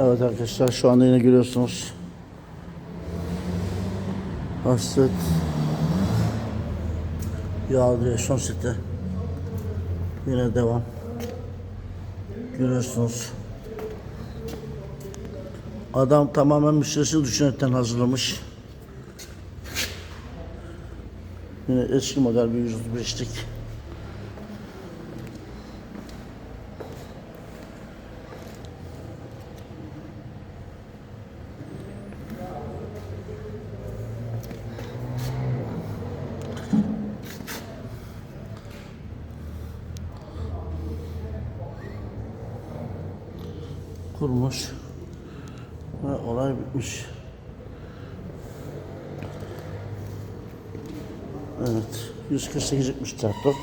Evet arkadaşlar şu anda yine görüyorsunuz. Hasret yağ direksiyon seti. Yine devam. Görüyorsunuz. Adam tamamen müşterisi düşünerekten hazırlamış. Yine eski model bir 135'lik. Kurmuş ve olay bitmiş. Evet, 148 çıkmış traktör.